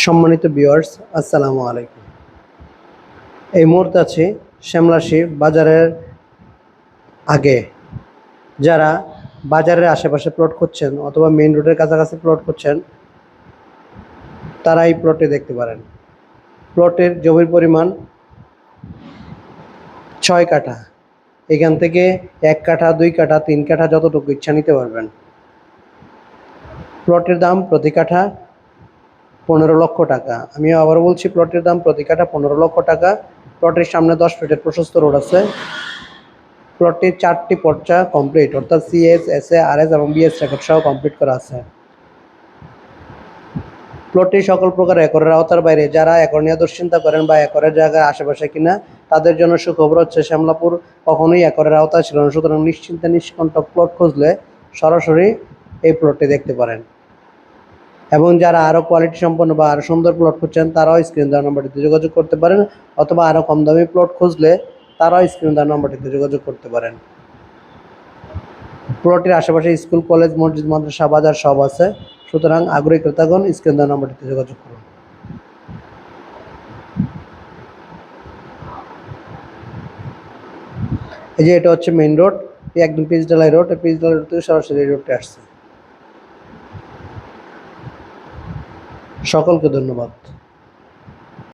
সম্মানিত ভিউয়ার্স আসসালামু আলাইকুম। এই মুহূর্তে আছি শ্যামলাশি বাজারের আগে। যারা বাজারের আশেপাশে প্লট করছেন অথবা মেইন রোডের কাছাকাছি প্লট করছেন তারা এই প্লটে দেখতে পারেন। প্লটের জমির পরিমাণ ছয় কাঠা। এখান থেকে এক কাঠা, দুই কাঠা, তিন কাঠা যতটুকু ইচ্ছা নিতে পারবেন। প্লটের দাম প্রতি কাঠা পনেরো লক্ষ টাকা। আমি আবার বলছি, প্লটের দাম প্রতি কাঠা পনেরো লক্ষ টাকা। প্লটের সামনে দশ ফিটের প্রশস্ত রোড আছে। প্লটটির চারটি পর্চা কমপ্লিট অর্থাৎ CS S A R S এবং বিএস রেকর্ড সহ কমপ্লিট করা আছে। প্লটটি সকল প্রকার একরের আওতার বাইরে। যারা একর নিয়ে দুশ্চিন্তা করেন বা একরের জায়গায় আশেপাশে কিনা, তাদের জন্য সুখবর হচ্ছে শ্যামলাপুর কখনোই একরের আওতায় ছিল না। সুতরাং নিশ্চিন্তে নিষ্কণ্টক প্লট খুঁজলে সরাসরি এই প্লটটি দেখতে পারেন। এবং যারা আরও কোয়ালিটি সম্পন্ন বা আরও সুন্দর প্লট খুঁজছেন, তারাও স্ক্রিন দেওয়ার নম্বরটিতে যোগাযোগ করতে পারেন, অথবা আরও কম দামি প্লট খুঁজলে তারাও স্ক্রিন দেওয়ার নম্বরটিতে যোগাযোগ করতে পারেন। প্লটের আশেপাশে স্কুল কলেজ মসজিদ, মাদ্রাসা, বাজার সব আছে। সুতরাং আগ্রহী ক্রেতাগণ স্ক্রিন দেওয়ার নম্বরটিতে যোগাযোগ করুন। এই যে এটা হচ্ছে মেইন রোড একদম পিচডালাই রোড পিচডালাই রোড থেকে সরাসরি রোডটা আসছে। সকলকে ধন্যবাদ।